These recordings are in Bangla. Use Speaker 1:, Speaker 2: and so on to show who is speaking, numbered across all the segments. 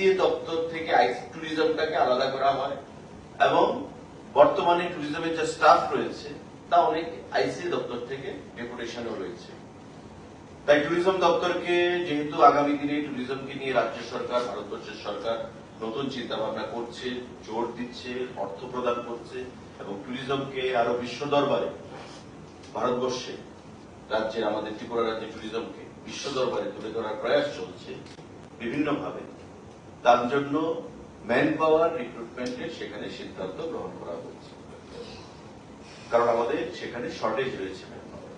Speaker 1: আইসিএ দপ্তর থেকে আইসি ট্যুরিজমটাকে আলাদা করা হয় এবং বর্তমানে ট্যুরিজমের যে স্টাফ রয়েছে, তা অনেক আইসিএ দপ্তর থেকে ডেপুটেশনও রয়েছে। তাই ট্যুরিজম দপ্তরকে যেহেতু আগামী দিনে ট্যুরিজমকে নিয়ে রাজ্য সরকার, ভারতবর্ষের সরকার নতুন চিন্তা ভাবনা করছে, জোর দিচ্ছে, অর্থ প্রদান করছে এবং ট্যুরিজমকে আরও বিশ্ব দরবারে, ভারতবর্ষে রাজ্যের আমাদের ত্রিপুরা রাজ্যের ট্যুরিজমকে বিশ্ব দরবারে তুলে ধরার প্রয়াস চলছে বিভিন্নভাবে। তার জন্য ম্যান পাওয়ার রিক্রুটমেন্টের সেখানে সিদ্ধান্ত গ্রহণ করা হয়েছে কারণ আমাদের সেখানে শর্টেজ রয়েছে ম্যান পাওয়ার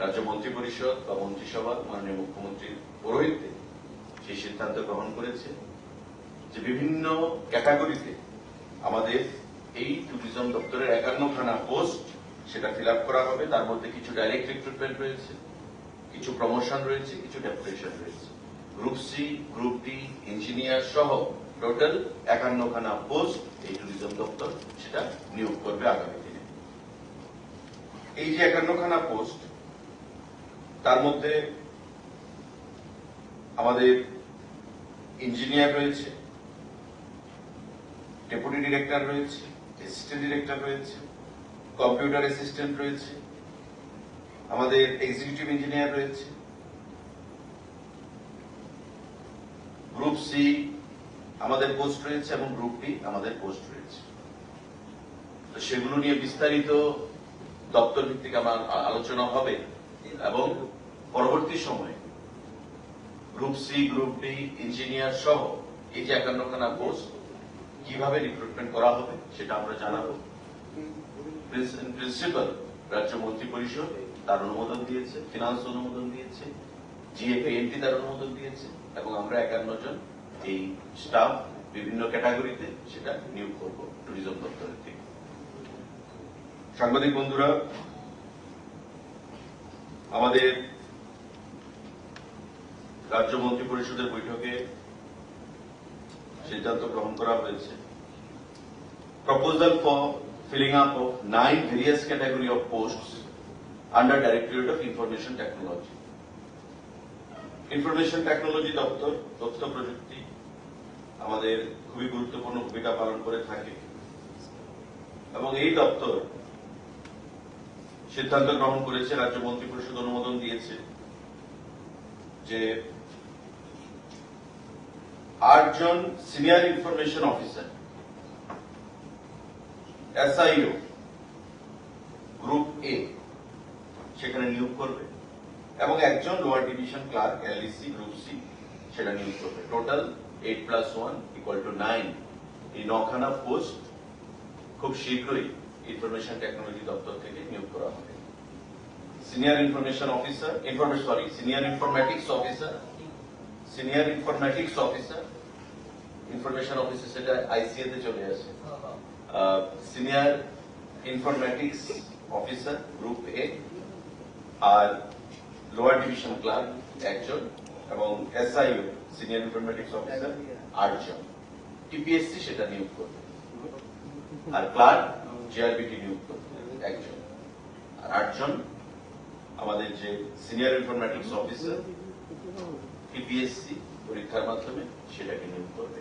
Speaker 1: রাজ্য মন্ত্রী পরিষদ বা মন্ত্রিসভা, মাননীয় মুখ্যমন্ত্রীর পৌরোহিত্যে সেই সিদ্ধান্ত গ্রহণ করেছে যে বিভিন্ন ক্যাটাগরিতে আমাদের এই ট্যুরিজম দপ্তরের একান্নখানা পোস্ট সেটা ফিল করা হবে। তার মধ্যে কিছু ডাইরেক্ট রিক্রুটমেন্ট রয়েছে, কিছু প্রমোশন রয়েছে, কিছু ডেপুটেশন রয়েছে। Group C, group D, engineer সহ টোটাল একান্নখানা পোস্ট এই ট্যুরিজম দপ্তর সেটা নিয়োগ করবে আগামী দিনে। এই যে একান্নখানা পোস্ট, তার মধ্যে আমাদের ইঞ্জিনিয়ার রয়েছে, ডেপুটি ডিরেক্টর রয়েছে, অ্যাসিস্ট্যান্ট ডিরেক্টর রয়েছে, কম্পিউটার অ্যাসিস্ট্যান্ট রয়েছে, আমাদের এক্সিকিউটিভ ইঞ্জিনিয়ার রয়েছে গ্রুপ সি আমাদের পোস্ট রয়েছে এবং গ্রুপ ডি আমাদের পোস্ট রয়েছে। তো সেগুলো নিয়ে বিস্তারিত দপ্তর ভিত্তিক আমার আলোচনা হবে এবং পরবর্তী সময়ে group C, group D engineer সহ এই যে একান্নখানা পোস্ট কীভাবে রিক্রুটমেন্ট করা হবে সেটা আমরা জানাব। প্রিন্সিপাল রাজ্য মন্ত্রী পরিষদ তার অনুমোদন দিয়েছে ফিনান্স অনুমোদন দিয়েছে জিএপিএনটি তার অনুমোদন দিয়েছে। এবং আমরা একান্ন জন এই স্টাফ বিভিন্ন ক্যাটাগরিতে সেটা নিয়োগ করব ট্যুরিজম দপ্তরের থেকে সাংবাদিক বন্ধুরা, আমাদের রাজ্য মন্ত্রী পরিষদের বৈঠকে সিদ্ধান্ত গ্রহণ করা হয়েছে proposal for filling up of nine various category of posts under Directorate of Information Technology. Information technology দপ্তর তথ্য প্রযুক্তি আমাদের খুবই গুরুত্বপূর্ণ ভূমিকা পালন করে থাকে। এবং এই দপ্তর সিদ্ধান্ত গ্রহণ করেছে, রাজ্য মন্ত্রী পরিষদ অনুমোদন দিয়েছে যে আটজন senior information officer, SIO, group A, সেখানে নিয়োগ করবে। এবং একজন lower division clerk LDC group C সেটা নিয়োগ করবে। Total eight plus one equal to nine এই নখানা পোস্ট খুব শীঘ্রই ইনফরমেশন টেকনোলজি দপ্তর থেকে নিয়োগ করা হবে। Senior information officer information sorry senior informatics officer senior informatics officer information officer সেটা আইসিএ তে চলে আসে। Senior informatics officer group A R lower division clerk একজন এবং এসআইও সিনিয়র ইনফরমেটিক্স অফিসার আটজন। টিপিএসসি সেটা নিয়োগ করবে। আর ক্লার্ক জিআরবিটি নিয়োগ করবে একজন। আর আটজন আমাদের যে সিনিয়র ইনফরমেটিক্স অফিসার টিপিএসসি পরীক্ষার মাধ্যমে সেটাকে নিয়োগ করবে।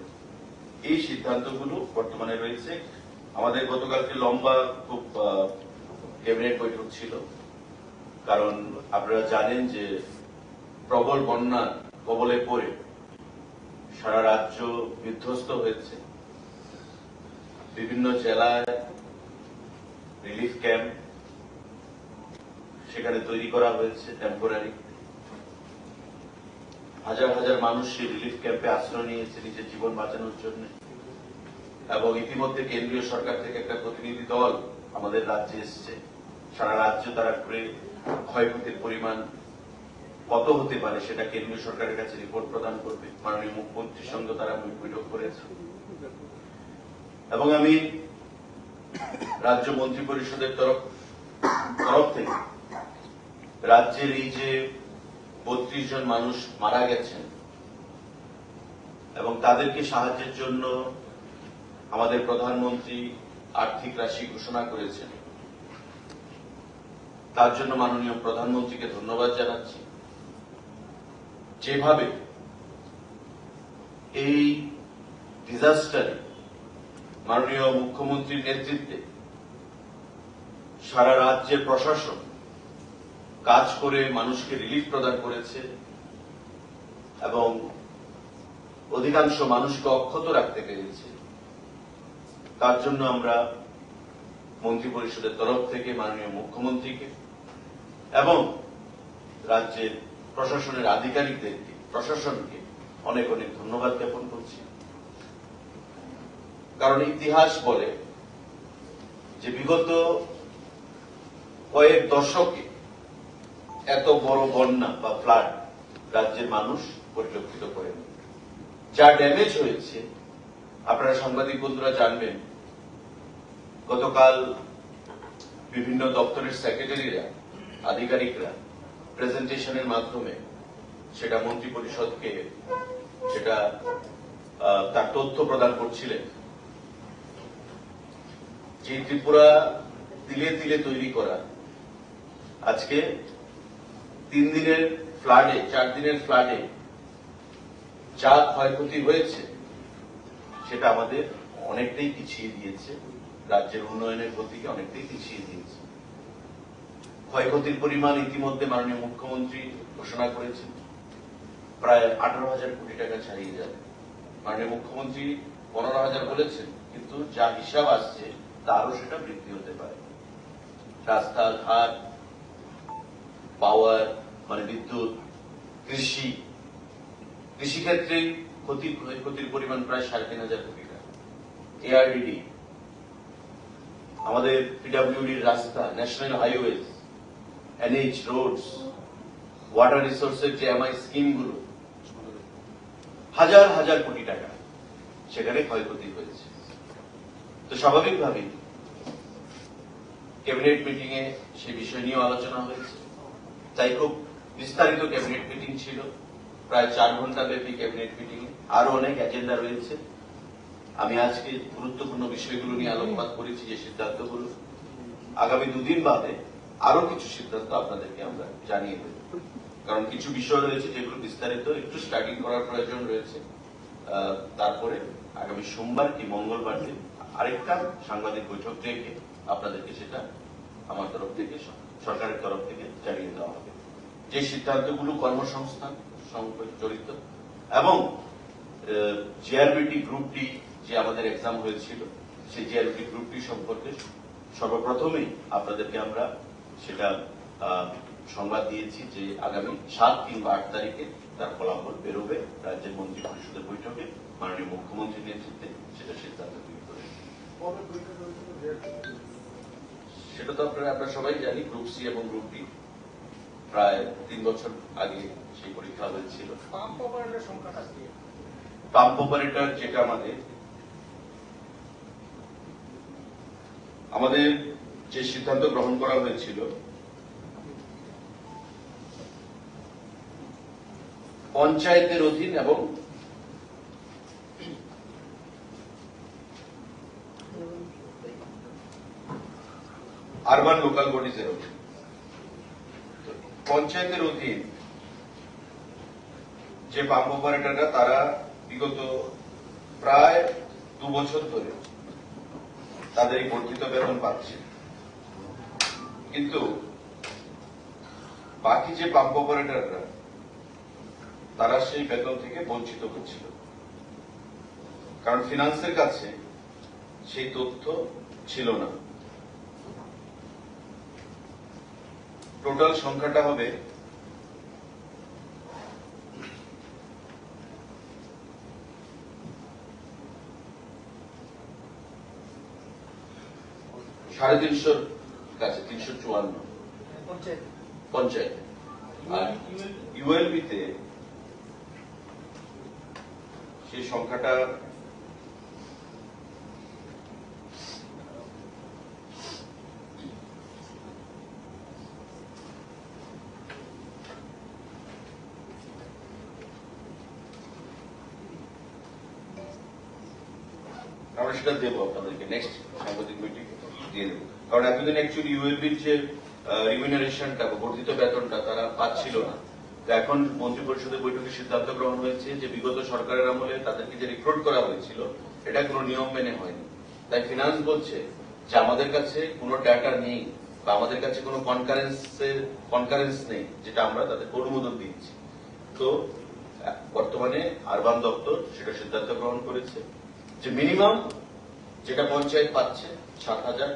Speaker 1: এই সিদ্ধান্তগুলো বর্তমানে রয়েছে। আমাদের গতকালকে লম্বা খুব ক্যাবিনেট বৈঠক ছিল। কারণ আপনারা জানেন যে প্রবল বন্যা কবলে পড়ে। সারা রাজ্য বিধ্বস্ত হয়েছে। বিভিন্ন জেলায় রিলিফ ক্যাম্প সেখানে তৈরি করা হয়েছে টেম্পোরারি হাজার হাজার মানুষ সেই রিলিফ ক্যাম্পে আশ্রয় নিয়েছে নিজের জীবন বাঁচানোর জন্য। এবং ইতিমধ্যে কেন্দ্রীয় সরকার থেকে একটা প্রতিনিধি দল আমাদের রাজ্যে এসছে। সারা রাজ্য তারা ঘুরে ক্ষয়ক্ষতির পরিমাণ কত হতে পারে সেটা কেন্দ্রীয় সরকারের কাছে রিপোর্ট প্রদান করবে। মাননীয় মুখ্যমন্ত্রীর সঙ্গে তারা বৈঠক করেছে। এবং আমি রাজ্য মন্ত্রী পরিষদের তরফ তরফ থেকে রাজ্যের এই যে বত্রিশ জন মানুষ মারা গেছেন এবং তাদেরকে সাহায্যের জন্য আমাদের প্রধানমন্ত্রী আর্থিক রাশি ঘোষণা করেছেন তার জন্য মাননীয় প্রধানমন্ত্রীকে ধন্যবাদ জানাচ্ছি। যেভাবে এই ডিজাস্টারে মাননীয় মুখ্যমন্ত্রীর নেতৃত্বে সারা রাজ্যের প্রশাসন কাজ করে মানুষকে রিলিফ প্রদান করেছে এবং অধিকাংশ মানুষকে অক্ষত রাখতে পেরেছে, তার জন্য আমরা মন্ত্রী পরিষদের তরফ থেকে মাননীয় মুখ্যমন্ত্রীকে এবং রাজ্যের প্রশাসনের আধিকারিকদেরকে প্রশাসনকে অনেক অনেক ধন্যবাদ জ্ঞাপন করছি। কারণ ইতিহাস বলে যে বিগত কয়েক দশকে এত বড় বন্যা বা ফ্লাড রাজ্যের মানুষ পরিলক্ষিত করেন যা ড্যামেজ হয়েছে, আপনারা সাংবাদিক বন্ধুরা জানবেন, গতকাল বিভিন্ন দপ্তরের সেক্রেটারিরা আধিকারিকরা প্রেজেন্টেশনের মাধ্যমে সেটা মন্ত্রী পরিষদকে সেটা তার তথ্য প্রদান করছিলেন। যে ত্রিপুরা তিলে তিলে তৈরি করা, আজকে তিন দিনের ফ্লাডে, চার দিনের ফ্লাডে যা ক্ষয়ক্ষতি হয়েছে, সেটা আমাদের অনেকটাই পিছিয়ে দিয়েছে, রাজ্যের উন্নয়নের গতিকে অনেকটাই পিছিয়ে দিয়েছে। ক্ষয়ক্ষতির পরিমাণ ইতিমধ্যে মাননীয় মুখ্যমন্ত্রী ঘোষণা করেছেন। প্রায় আঠারো হাজার কোটি টাকা ছাড়িয়ে যাবে। মাননীয় মুখ্যমন্ত্রী পনেরো হাজার বলেছেন, কিন্তু যা হিসাব আসছে, তারও সেটা বৃদ্ধি হতে পারে। রাস্তাঘাট পাওয়ার মানে বিদ্যুৎ, কৃষি, কৃষিক্ষেত্রে ক্ষতি, ক্ষতির পরিমাণ প্রায় সাড়ে তিন হাজার কোটি টাকা। এআরডিডি আমাদের পিডাব্লিউডির রাস্তা national highways NH roads water রিসোর্সের যে এমআই স্কিমগুলো হাজার হাজার কোটি টাকা সেখানে ক্ষয়ক্ষতি হয়েছে। তো স্বাভাবিকভাবেই ক্যাবিনেট মিটিং এ সে বিষয় নিয়েও আলোচনা হয়েছে। তাই খুব বিস্তারিত ক্যাবিনেট মিটিং ছিল। প্রায় চার ঘণ্টা ব্যাপী ক্যাবিনেট মিটিং আরও অনেক এজেন্ডা রয়েছে। আমি আজকে গুরুত্বপূর্ণ বিষয়গুলো নিয়ে আলোকপাত করেছি, যে সিদ্ধান্তগুলো। আগামী দুদিন বাদে আরও কিছু সিদ্ধান্ত আপনাদেরকে আমরা জানিয়ে দেব। কারণ কিছু বিষয় রয়েছে যেগুলো বিস্তারিত, একটু স্টাডি করার প্রয়োজন রয়েছে। তারপরে আগামী সোমবার কি মঙ্গলবার দিন আরেকটা সাংবাদিক বৈঠক রেখে আপনাদেরকে সেটা আমার তরফ থেকে, সরকারের তরফ থেকে জানিয়ে দেওয়া হবে। যে সিদ্ধান্তগুলো কর্মসংস্থান জড়িত এবং জিআরবিটি গ্রুপ ডি যে আমাদের এক্সাম হয়েছিল, সেই জিআরবিটি গ্রুপটি সম্পর্কে সর্বপ্রথমেই আপনাদেরকে আমরা সেটা সংবাদ দিয়েছি যে আগামী সাত কিংবা আট তারিখে তার ফলাফল বেরোবে রাজ্যের মন্ত্রী পরিষদের বৈঠকে। মাননীয় মুখ্যমন্ত্রীর নেতৃত্বে সেটা সিদ্ধান্ত সেটা তো আপনারা আমরা সবাই জানি গ্রুপ সি এবং গ্রুপ ডি। প্রায় তিন বছর আগে সেই পরীক্ষা হয়েছিল।
Speaker 2: পাম্প অপারেটর
Speaker 1: যেটা আমাদের আমাদের যে সিদ্ধান্ত গ্রহণ করা হয়েছিল। পঞ্চায়েতের অধীন এবং আরবান লোকাল বডিজের অধীন। পঞ্চায়েতের অধীন যে পাম্প অপারেটররা, তারা বিগত প্রায় দু বছর ধরে তাদের এই বর্ধিত বেতন পাচ্ছে। কিন্তু বাকি যে পাম্প অপারেটররা, তারা সেই বেতন থেকে বঞ্চিত হচ্ছিল। কারণ ফিনান্সের কাছে সেই তথ্য ছিল না। টোটাল সংখ্যাটা হবে সাড়ে তিনশোর কাছে তিনশো চুয়ান্ন
Speaker 2: পঞ্চায়েত
Speaker 1: পঞ্চায়েত আর ইউএলবিতে সেই সংখ্যাটা আমরা সেটা দেবো আপনাদেরকে নেক্সট সাংবাদিক মিটিং দিয়ে দেবো কারণ এতদিন অ্যাকচুয়ালি ইউএলবির যে রিমিনারেশনটা বর্ধিত বেতনটা তারা পাচ্ছিল না। এখন মন্ত্রী পরিষদের বৈঠকে সিদ্ধান্ত গ্রহণ হয়েছে যে বিগত সরকারের আমলে তাদেরকে যে রিক্রুট করা হয়েছিল, এটা কোনো নিয়ম মেনে হয়নি। তাই ফিনান্স বলছে যে আমাদের কাছে কোনো ডাটা নেই বা আমাদের কাছে কোনো কনকারেন্সের কনকারেন্স নেই, যেটা আমরা তাদের অনুমোদন দিচ্ছি। তো, বর্তমানে আরবান দপ্তর সেটা সিদ্ধান্ত গ্রহণ করেছে যে মিনিমাম যেটা পঞ্চায়েত পাচ্ছে, সাত হাজার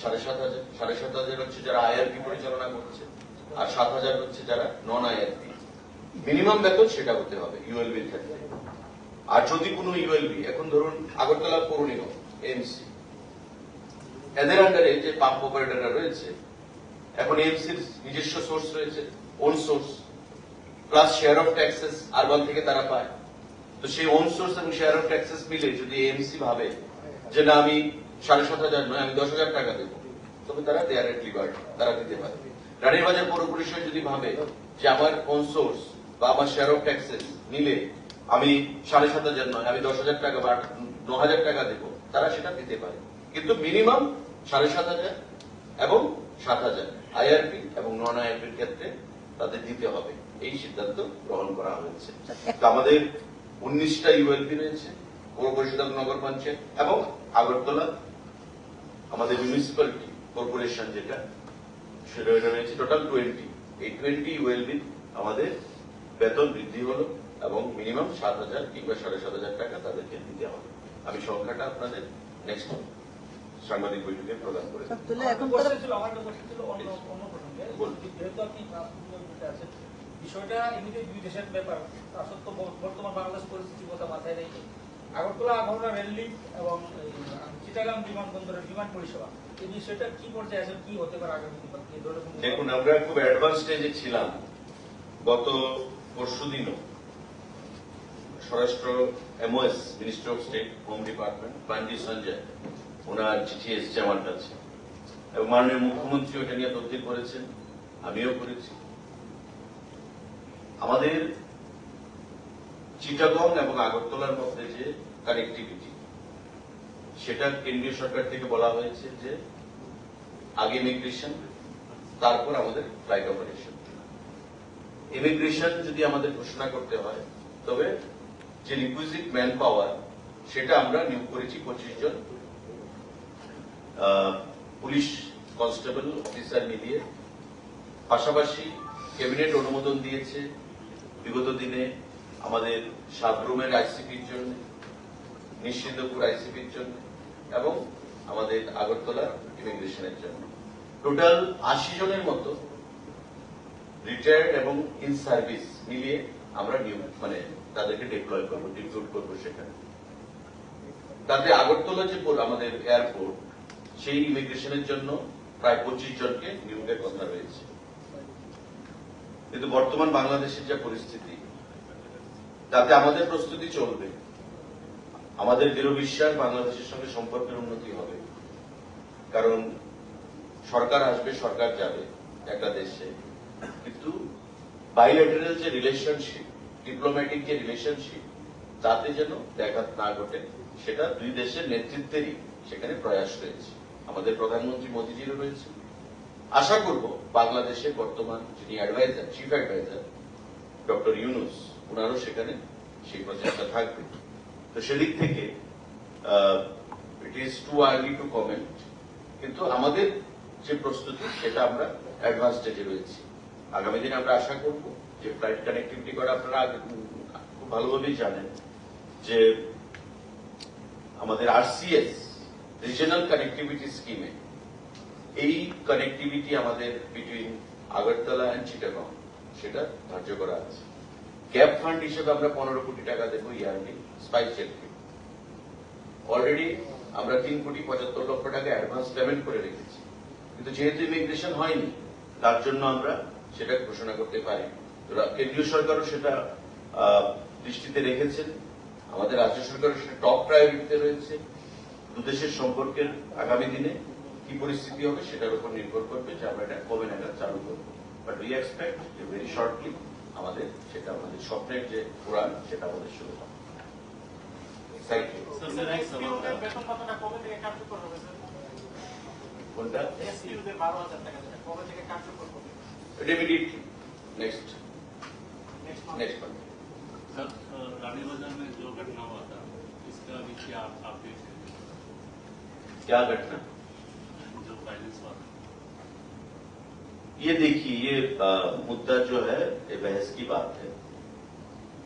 Speaker 1: সাড়ে সাত হাজার হচ্ছে যারা আইআরপি পরিচালনা করছে, আর সাত হাজার হচ্ছে যারা নন আইআরপি মিনিমাম বেতন সেটা হতে হবে ইউএলবির ক্ষেত্রে। আর যদি কোনো ইউএলবি এখন ধরুন আগরতলা পৌর নিগম এমসি এদের আন্ডারে যে পাম্প অপারেটররা রয়েছে, এখন এমসির নিজস্ব সোর্স রয়েছে own source plus share of taxes urban থেকে তারা পায়। তো সেই ওন সোর্স এবং শেয়ার অফ ট্যাক্সেস মিলে যদি এমসি ভাবে যে না আমি সাড়ে সাত হাজার নয়, আমি দশ হাজার টাকা দেবো। তবে তারা দেয়ার এট লিবার্টি তারা দিতে পারে। রানীর বাজার পৌর পরিষদ যদি ভাবে যে আমার ওন সোর্স বা আমার শেয়ার অফ ট্যাক্সেস মিলে আমি সাড়ে সাত হাজার নয়, আমি দশ হাজার টাকা বা ন হাজার টাকা দেবো, তারা সেটা দিতে পারে। কিন্তু মিনিমাম সাড়ে সাত হাজার এবং সাত হাজার। আইআরপি এবং নন আইআরপির ক্ষেত্রে তাদের দিতে হবে। এই সিদ্ধান্ত গ্রহণ করা হয়েছে। তো আমাদের উনিশটা ইউএলপি রয়েছে, পৌর পরিষদ নগর পঞ্চায়েত এবং আগরতলা আমাদের মিউনিসিপ্যালিটি কর্পোরেশন যেটা সেটা রয়েছে টোটাল টোয়েন্টি এই টোয়েন্টি ইউএলবি আমাদের বেতন বৃদ্ধি হলো এবং মিনিমাম সাত হাজার কিংবা সাড়ে সাত হাজার টাকা তাদেরকে দিতে হবে। আমি সংখ্যাটা আপনাদের নেক্সট সাংবাদিক বৈঠকে প্রদান করে
Speaker 2: বিষয়টা এমনিতেই দুই দেশের ব্যাপার। তা সত্ত্বেও বর্তমান বাংলাদেশ পরিস্থিতির কথা মাথায় রেখে আগরতলা আগামনা রেল এবং চিটাগাং বিমানবন্দরের বিমান পরিষেবা। কি আছে কি হতে পারে আগামী
Speaker 1: দেখুন, আমরা খুব অ্যাডভান্স স্টেজে ছিলাম গত পরশু দিনও। স্বরাষ্ট্র MOS minister of state home department Sanjay, ওনার চিঠি এসছে আমার কাছে। এবং মাননীয় মুখ্যমন্ত্রী ওটা নিয়ে তদবির করেছেন, আমিও করেছি। আমাদের চিটাগং এবং আগরতলার মধ্যে যে কানেক্টিভিটি সেটা কেন্দ্রীয় সরকার থেকে বলা হয়েছে যে আগে ইমিগ্রেশন তারপর আমাদের ফ্লাইট অপারেশন ইমিগ্রেশন যদি আমাদের ঘোষণা করতে হয়, তবে যে রিকুইজিট ম্যান পাওয়ার সেটা আমরা নিয়োগ করেছি পঁচিশ জন পুলিশ কনস্টেবল অফিসার মিলিয়ে। পাশাপাশি ক্যাবিনেট অনুমোদন দিয়েছে। বিগত দিনে আমাদের সাবরুমের আইসিপির জন্য, নিশ্চিন্দপুর আইসিপির জন্য, এবং আমাদের আগরতলা ইমিগ্রেশনের জন্য। টোটাল আশি জনের মতো রিটায়ার্ড এবং ইন সার্ভিস মিলিয়ে আমরা মানে তাদেরকে ডিপ্লয় করব ডিপ্লুট করব সেখানে। তাতে আগরতলা যে আমাদের এয়ারপোর্ট সেই ইমিগ্রেশনের জন্য প্রায় পঁচিশ জনকে নিয়োগের কথা রয়েছে। কিন্তু বর্তমান বাংলাদেশের যা পরিস্থিতি তাতে আমাদের প্রস্তুতি চলবে। আমাদের দৃঢ় বিশ্বাস বাংলাদেশের সঙ্গে সম্পর্কের উন্নতি হবে। কারণ সরকার আসবে, সরকার যাবে একটা দেশে। কিন্তু বাইলেটারাল যে রিলেশনশিপ ডিপ্লোম্যাটিক যে রিলেশনশিপ তাতে যেন ব্যাঘাত না ঘটে, সেটা দুই দেশের নেতৃত্বেরই সেখানে প্রয়াস রয়েছে। আমাদের প্রধানমন্ত্রী মোদীজিরও রয়েছে। আশা করব বাংলাদেশের বর্তমান যিনি advisor chief advisor doctor Yunus ওনারও সেখানে সেই প্রচেষ্টা থাকবে। তো সেদিক থেকে it is too early to comment কিন্তু আমাদের যে প্রস্তুতি, সেটা আমরা অ্যাডভান্স স্টেজে রয়েছি। আগামী দিনে আমরা আশা করব যে ফ্লাইট কানেক্টিভিটি করা আপনারা খুব ভালোভাবেই জানেন যে আমাদের আরসিএস রিজনাল কানেক্টিভিটি স্কিমে এই কানেক্টিভিটি আমাদের বিটুইন আগরতলা অ্যান্ড চিটাগং সেটা ধার্য করা আছে। গ্যাপ ফান্ড হিসেবে আমরা পনেরো কোটি টাকা দেবো ইয়ারলি, স্পাইস জেটকে। অলরেডি আমরা তিন কোটি পঁচাত্তর লক্ষ টাকা অ্যাডভান্স পেমেন্ট করে রেখেছি। কিন্তু যেহেতু ইমিগ্রেশন হয়নি, তার জন্য আমরা সেটা ঘোষণা করতে পারি। কেন্দ্রীয় সরকারও সেটা দৃষ্টিতে রেখেছেন। আমাদের রাজ্য সরকারও সেটা টপ প্রায়োরিটিতে রয়েছে। দুদেশের সম্পর্কের আগামী দিনে কি পরিস্থিতি হবে সেটার উপর নির্ভর করবে যে আমরা এটা কবে নাগাদ চালু করব। But we expect very shortly আমাদের সেটা আমাদের স্বপ্নের যে পুরাণ সেটা আমাদের শুরু হবে thank you
Speaker 3: So the next about that.
Speaker 2: বেতন ভাতাটা কবে থেকে কার্যকর হবে স্যার
Speaker 1: কোনটা
Speaker 2: এসপিউতে বারো হাজার টাকা যেটা কবে থেকে কার্যকর হবে
Speaker 1: immediately next
Speaker 2: next
Speaker 1: next month
Speaker 3: sir Rani Bazar में जो घटना हुआ था इसका
Speaker 4: हुई थी आप आप भी थे
Speaker 1: क्या घटना
Speaker 4: जो फाइनेंस हुआ
Speaker 1: ये देखिए, ये मुद्दा जो है, ये बहस की बात है।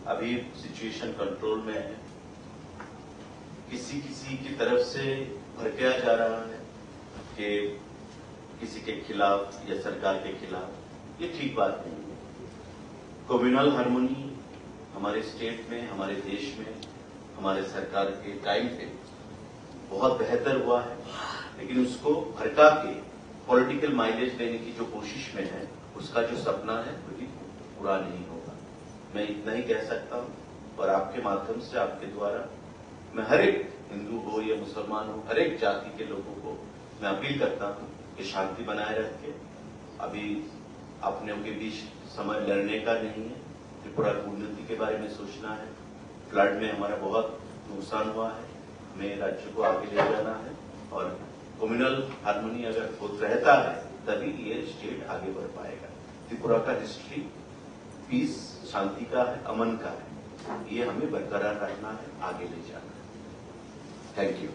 Speaker 1: अभी सिचुएशन कंट्रोल में है। किसी किसी की तरफ़ से भड़काया जा रहा है कि किसी के खिलाफ या सरकार के खिलाफ। ये ठीक बात नहीं है। कम्युनल हारमोनी हमारे स्टेट में, हमारे देश में, हमारे सरकार के टाइम पे बहुत बेहतर हुआ है। लेकिन उसको भड़का के पॉलिटिकल माइलेज देने की जो कोशिश में है, उसका जो सपना है, वो भी पूरा नहीं होगा। मैं इतना ही कह सकता हूँ, और आपके माध्यम से, आपके द्वारा, मैं हर एक हिंदू हो या मुसलमान हो, हर एक जाति के लोगों को मैं अपील करता हूँ कि शांति बनाए रख के, अभी अपने के बीच समय लड़ने का नहीं है, त्रिपुरा की उन्नति के बारे में सोचना है। फ्लड में हमारा बहुत नुकसान हुआ है, हमें राज्य को आगे ले जाना है, और कम्युनल हारमोनी अगर होत रहता है, तभी ये स्टेट आगे बढ़ पाएगा। त्रिपुरा का हिस्ट्री पीस शांति का है, अमन का है। ये हमें बरकरार रखना है, आगे ले जाना है। Thank you